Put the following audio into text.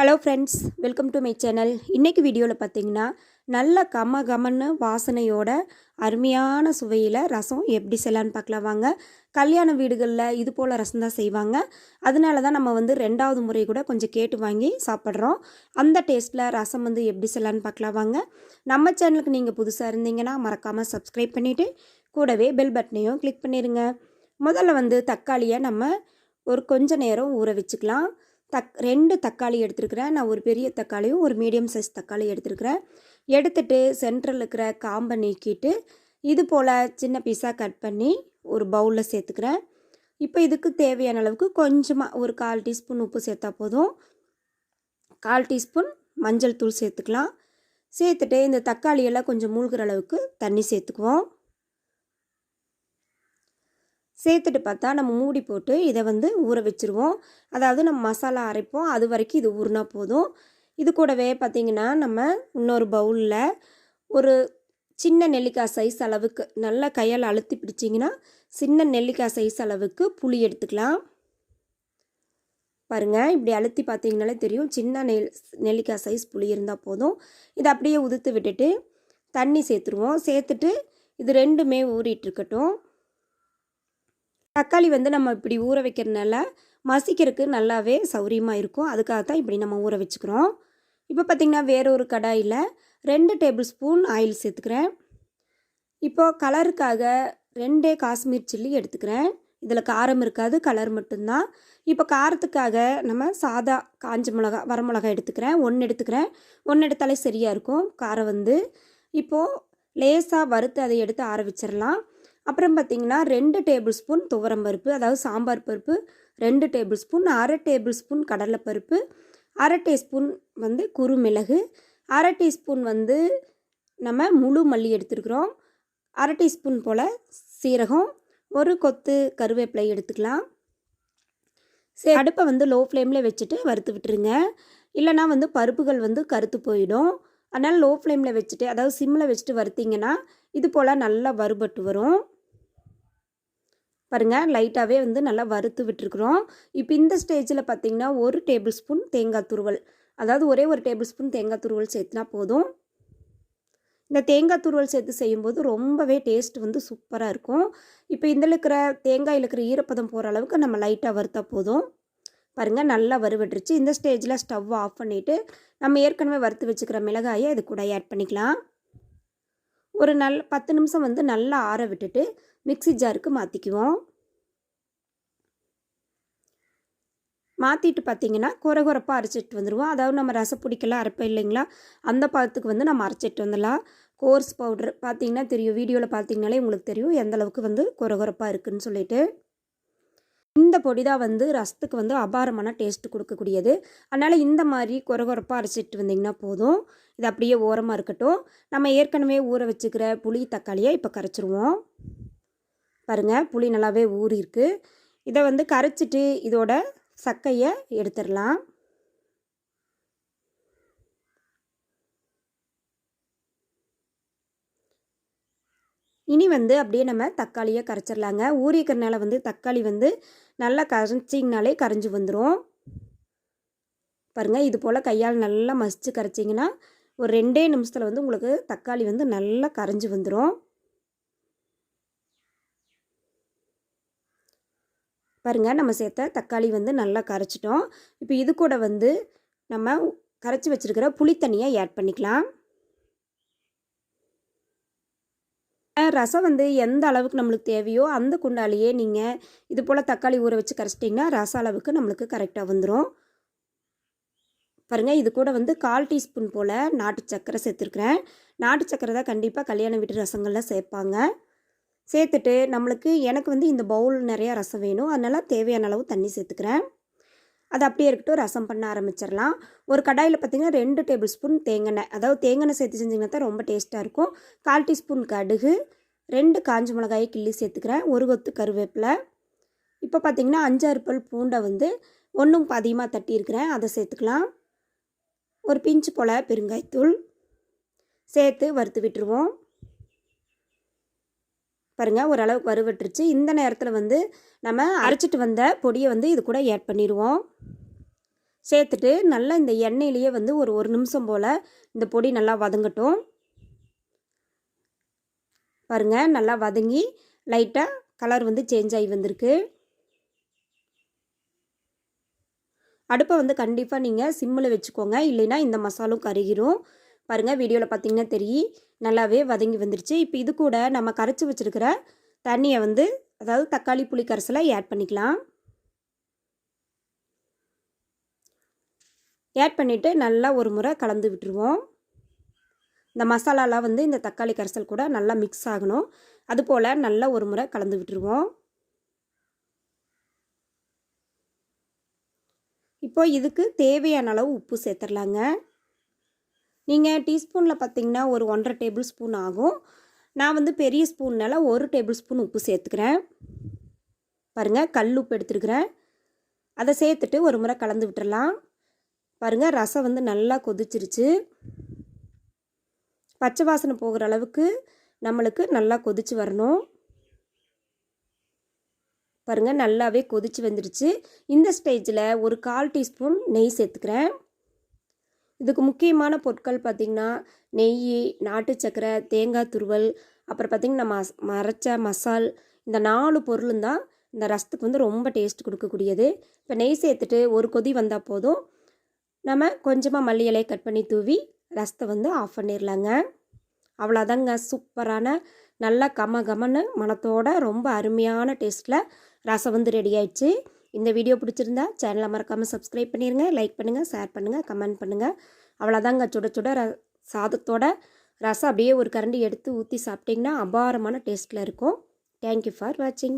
Hello friends welcome to my channel இன்றைக்கி வீடியோவில் பார்த்தீங்கன்னா நல்ல கம கமன்னு வாசனையோட அருமையான சுவையில் ரசம் எப்படி செய்யலான்னு பார்க்கலாம் வாங்க. கல்யாண வீடுகளில் இது போல் ரசம் தான் செய்வாங்க. அதனால தான் நம்ம வந்து ரெண்டாவது முறை கூட கொஞ்சம் கேட்டு வாங்கி சாப்பிட்றோம். அந்த டேஸ்ட்டில் ரசம் வந்து எப்படி செய்யலான்னு பார்க்கலாம் வாங்க. நம்ம சேனலுக்கு நீங்கள் புதுசாக இருந்தீங்கன்னா மறக்காமல் சப்ஸ்கிரைப் பண்ணிவிட்டு கூடவே பெல் பட்டனையும் கிளிக் பண்ணிடுங்க முதல்ல வந்து தக்காளியை நம்ம ஒரு கொஞ்ச நேரம் ஊற வச்சுக்கலாம். தக் ரெண்டு தக்காளி எடுத்துருக்கிறேன். நான் ஒரு பெரிய தக்காளியும் ஒரு மீடியம் சைஸ் தக்காளி எடுத்துருக்கிறேன். எடுத்துட்டு சென்ட்ரல் இருக்கிற காம்பை நீக்கிட்டு இது போல் சின்ன பீஸாக கட் பண்ணி ஒரு பவுலில் சேர்த்துக்கிறேன். இப்போ இதுக்கு தேவையான அளவுக்கு கொஞ்சமாக ஒரு கால் டீஸ்பூன் உப்பு சேர்த்தா போதும். கால் டீஸ்பூன் மஞ்சள் தூள் சேர்த்துக்கலாம். சேர்த்துட்டு இந்த தக்காளியெல்லாம் கொஞ்சம் மூழ்கிற அளவுக்கு தண்ணி சேர்த்துக்குவோம். சேர்த்துட்டு பார்த்தா நம்ம மூடி போட்டு இதை வந்து ஊற வச்சுருவோம். அதாவது நம்ம மசாலா அரைப்போம். அது வரைக்கும் இது ஊறினா போதும். இது கூடவே பார்த்திங்கன்னா நம்ம இன்னொரு பவுலில் ஒரு சின்ன நெல்லிக்காய் சைஸ் அளவுக்கு நல்லா கையால் அழுத்தி பிடிச்சிங்கன்னா சின்ன நெல்லிக்காய் சைஸ் அளவுக்கு புளி எடுத்துக்கலாம். பாருங்கள் இப்படி அழுத்தி பார்த்தீங்கனாலே தெரியும். சின்ன நெல் நெல்லிக்காய் சைஸ் புளி இருந்தால் போதும். இதை அப்படியே உதுத்து விட்டுட்டு தண்ணி சேர்த்துருவோம். சேர்த்துட்டு இது ரெண்டுமே ஊறிட்டுருக்கட்டும் தக்காளி வந்து நம்ம இப்படி ஊற வைக்கிறதுனால மசிக்கிறதுக்கு நல்லாவே சௌரியமாக இருக்கும். அதுக்காக தான் இப்படி நம்ம ஊற வச்சுக்கிறோம். இப்போ பார்த்திங்கன்னா வேறொரு கடாயில் ரெண்டு டேபிள் ஸ்பூன் ஆயில் சேர்த்துக்கிறேன். இப்போது கலருக்காக ரெண்டே காஷ்மீர் சில்லி எடுத்துக்கிறேன். இதில் காரம் இருக்காது கலர் மட்டும்தான். இப்போ காரத்துக்காக நம்ம சாதா காஞ்ச மிளகா வரமிளகா எடுத்துக்கிறேன். ஒன்று எடுத்துக்கிறேன். ஒன்று எடுத்தாலே சரியாக இருக்கும். காரம் வந்து இப்போது லேசாக வறுத்து அதை எடுத்து ஆற வச்சிடலாம். அப்புறம் பார்த்திங்கன்னா ரெண்டு டேபிள் ஸ்பூன் துவரம் பருப்பு அதாவது சாம்பார் பருப்பு ரெண்டு டேபிள் ஸ்பூன் அரை டேபிள் ஸ்பூன் கடலைப்பருப்பு அரை டீஸ்பூன் வந்து குறுமிளகு அரை டீஸ்பூன் வந்து நம்ம முழு மல்லி எடுத்துருக்குறோம். அரை டீஸ்பூன் போல் சீரகம் ஒரு கொத்து கருவேப்பிலை எடுத்துக்கலாம். சரி அடுப்பை வந்து லோ ஃப்ளேமில் வச்சுட்டு வறுத்து விட்டுருங்க. இல்லைனா வந்து பருப்புகள் வந்து கருத்து போயிடும். அதனால் லோ ஃப்ளேமில் வச்சுட்டு அதாவது சிம்மில் வச்சுட்டு வறுத்திங்கன்னா இது போல் நல்லா வறுபட்டு வரும். பாருங்கள் லைட்டாகவே வந்து நல்லா வறுத்து விட்டுருக்குறோம். இப்போ இந்த ஸ்டேஜில் பார்த்திங்கன்னா ஒரு டேபிள் ஸ்பூன் தேங்காய் துருவல். அதாவது ஒரே ஒரு டேபிள் ஸ்பூன் தேங்காய் துருவல் சேர்த்துனா போதும். இந்த தேங்காய் துருவல் சேர்த்து செய்யும்போது ரொம்பவே டேஸ்ட் வந்து சூப்பராக இருக்கும். இப்போ இதில் இருக்கிற தேங்காயில் இருக்கிற ஈரப்பதம் போகிற அளவுக்கு நம்ம லைட்டாக வறுத்தா போதும். பாருங்கள் நல்லா வறுவட்டுருச்சு. இந்த ஸ்டேஜில் ஸ்டவ் ஆஃப் பண்ணிவிட்டு நம்ம ஏற்கனவே வறுத்து வச்சுக்கிற மிளகாயை இது கூட ஆட் பண்ணிக்கலாம். ஒரு நல் பத்து நிமிஷம் வந்து நல்லா ஆற விட்டுட்டு மிக்சி ஜாருக்கு மாற்றிக்குவோம் மாற்றிட்டு பார்த்தீங்கன்னா குறை குறைப்பாக அரைச்சிட்டு வந்துடுவோம் அதாவது நம்ம ரசப்பிடிக்கலாம் அரைப்போம் இல்லைங்களா? அந்த பதத்துக்கு வந்து நம்ம அரைச்சிட்டு வந்துடலாம். கோர்ஸ் பவுட்ரு பார்த்தீங்கன்னா தெரியும். வீடியோவில் பார்த்தீங்கனாலே உங்களுக்கு தெரியும் எந்த அளவுக்கு வந்து குறை குறைப்பாக இருக்குதுன்னு சொல்லிட்டு. இந்த பொடி தான் வந்து ரசத்துக்கு வந்து அபாரமான டேஸ்ட்டு கொடுக்கக்கூடியது. அதனால் இந்த மாதிரி குறை குறைப்பாக அரைச்சிட்டு வந்திங்கன்னா போதும். இது அப்படியே ஓரமாக இருக்கட்டும். நம்ம ஏற்கனவே ஊற வச்சுக்கிற புளி தக்காளியை இப்போ கரைச்சிருவோம். பாருங்கள் புளி நல்லாவே ஊறியிருக்கு. இதை வந்து கரைச்சிட்டு இதோட சக்கையை எடுத்துடலாம். இனி வந்து அப்படியே நம்ம தக்காளியை கரைச்சிடலாங்க. ஊறிக்கிறனால வந்து தக்காளி வந்து நல்லா கரைச்சிங்கனாலே கரைஞ்சி வந்துடும் பாருங்கள் இது போல் கையால் நல்லா மசித்து கரைச்சிங்கன்னா ஒரு ரெண்டே நிமிஷத்தில் வந்து உங்களுக்கு தக்காளி வந்து நல்லா கரைஞ்சி வந்துடும் பாருங்கள் நம்ம சேர்த்த தக்காளி வந்து நல்லா கரைச்சிட்டோம். இப்போ இது கூட வந்து நம்ம கரைச்சி வச்சுருக்கிற புளித்தண்ணியை ஆட் பண்ணிக்கலாம். ரசம் வந்து எந்த அளவுக்கு நம்மளுக்கு தேவையோ அந்த குண்டாலேயே நீங்கள் இது போல் தக்காளி ஊற வச்சு கரைச்சிட்டிங்கன்னா ரச அளவுக்கு நம்மளுக்கு கரெக்டாக வந்துடும் பாருங்கள் இது கூட வந்து கால் டீஸ்பூன் போல் நாட்டு சக்கரை சேர்த்துருக்குறேன். நாட்டு சக்கரை தான் கண்டிப்பாக கல்யாண வீட்டு ரசங்களில் சேர்ப்பாங்க. சேர்த்துட்டு நம்மளுக்கு எனக்கு வந்து இந்த பவுல் நிறையா ரசம் வேணும். அதனால் தேவையான அளவு தண்ணி சேர்த்துக்கிறேன். அது அப்படியே இருக்கட்டும் ரசம் பண்ண ஆரம்பிச்சிடலாம். ஒரு கடாயில் பார்த்திங்கன்னா ரெண்டு டேபிள் ஸ்பூன் தேங்காய் அதாவது தேங்காய் சேர்த்து செஞ்சிங்கன்னா தான் ரொம்ப டேஸ்ட்டாக இருக்கும். கால் டீஸ்பூன் கடுகு ரெண்டு காஞ்ச மிளகாயை கிள்ளி சேர்த்துக்கிறேன். ஒரு கொத்து கருவேப்பிலை. இப்போ பார்த்திங்கன்னா அஞ்சாறு பல் பூண்டை வந்து ஒன்றும் அதிகமாக தட்டியிருக்கிறேன். அதை சேர்த்துக்கலாம். ஒரு பிஞ்சு போல் பெருங்காய்த்தூள் சேர்த்து வறுத்து விட்டுருவோம். பாருங்கள் ஓரளவுக்கு வறுவட்டுருச்சு. இந்த நேரத்தில் வந்து நம்ம அரைச்சிட்டு வந்த பொடியை வந்து இது கூட ஆட் பண்ணிடுவோம். சேர்த்துட்டு நல்லா இந்த எண்ணெயிலேயே வந்து ஒரு ஒரு நிமிஷம் போல் இந்த பொடி நல்லா வதங்கட்டும். பாருங்கள் நல்லா வதங்கி லைட்டாக கலர் வந்து சேஞ்ச் ஆகி வந்திருக்கு. அடுப்பை வந்து கண்டிப்பாக நீங்கள் சிம்மில் வச்சுக்கோங்க. இல்லைன்னா இந்த மசாலும் கருகிரும். பாருங்கள் வீடியோவில் பார்த்தீங்கன்னா தெரியும். நல்லாவே வதங்கி வந்துருச்சு. இப்போ இது கூட நம்ம கரைச்சி வச்சுருக்கிற தண்ணியை வந்து அதாவது தக்காளி புளி கரைசலை ஆட் பண்ணிக்கலாம். ஆட் பண்ணிவிட்டு நல்லா ஒரு முறை கலந்து விட்டுருவோம். இந்த மசாலாலாம் வந்து இந்த தக்காளி கரைசல் கூட நல்லா மிக்ஸ் ஆகணும். அதுபோல் நல்லா ஒரு முறை கலந்து விட்டுருவோம். இப்போ இதுக்கு தேவையான அளவு உப்பு சேர்த்துடலாங்க. நீங்கள் டீஸ்பூனில் பார்த்தீங்கன்னா ஒரு ஒன்றரை டேபிள் ஸ்பூன் ஆகும். நான் வந்து பெரிய ஸ்பூன்னால் ஒரு டேபிள் ஸ்பூன் உப்பு சேர்த்துக்கிறேன். பாருங்கள் கல் உப்பு எடுத்துருக்கிறேன். அதை சேர்த்துட்டு ஒரு முறை கலந்து விட்டுறலாம். பாருங்கள் ரசம் வந்து நல்லா கொதிச்சிருச்சு. பச்சை வாசனை போகிற அளவுக்கு நம்மளுக்கு நல்லா கொதிச்சு வரணும். பாருங்கள் நல்லாவே கொதிச்சு வந்துடுச்சு. இந்த ஸ்டேஜில் ஒரு கால் டீஸ்பூன் நெய் சேர்த்துக்கிறேன். இதுக்கு முக்கியமான பொருட்கள் பார்த்திங்கன்னா நெய் நாட்டு சக்கரை தேங்காய் துருவல் அப்புறம் பார்த்திங்கன்னா மஸ் மறைச்ச மசால் இந்த நாலு பொருளும் தான் இந்த ரசத்துக்கு வந்து ரொம்ப டேஸ்ட் கொடுக்கக்கூடியது. இப்போ நெய் சேர்த்துட்டு ஒரு கொதி வந்தால் போதும். நம்ம கொஞ்சமாக மல்லி இலையை கட் பண்ணி தூவி ரசத்தை வந்து ஆஃப் பண்ணிடலாங்க அவ்வளோதாங்க சூப்பரான நல்லா கம கமன்னு மனத்தோட ரொம்ப அருமையான டேஸ்ட்டில் ரசம் வந்து ரெடி ஆயிடுச்சு. இந்த வீடியோ பிடிச்சிருந்தா சேனலை மறக்காமல் சப்ஸ்கிரைப் பண்ணிடுங்க லைக் பண்ணுங்கள் ஷேர் பண்ணுங்கள் கமெண்ட் பண்ணுங்கள் அவ்வளோதாங்க சுட சுட ர சாதத்தோட ரசம் அப்படியே ஒரு கரண்டி எடுத்து ஊற்றி சாப்பிட்டிங்கன்னா அபாரமான டேஸ்ட்டில் இருக்கும். தேங்க்யூ ஃபார் வாட்சிங்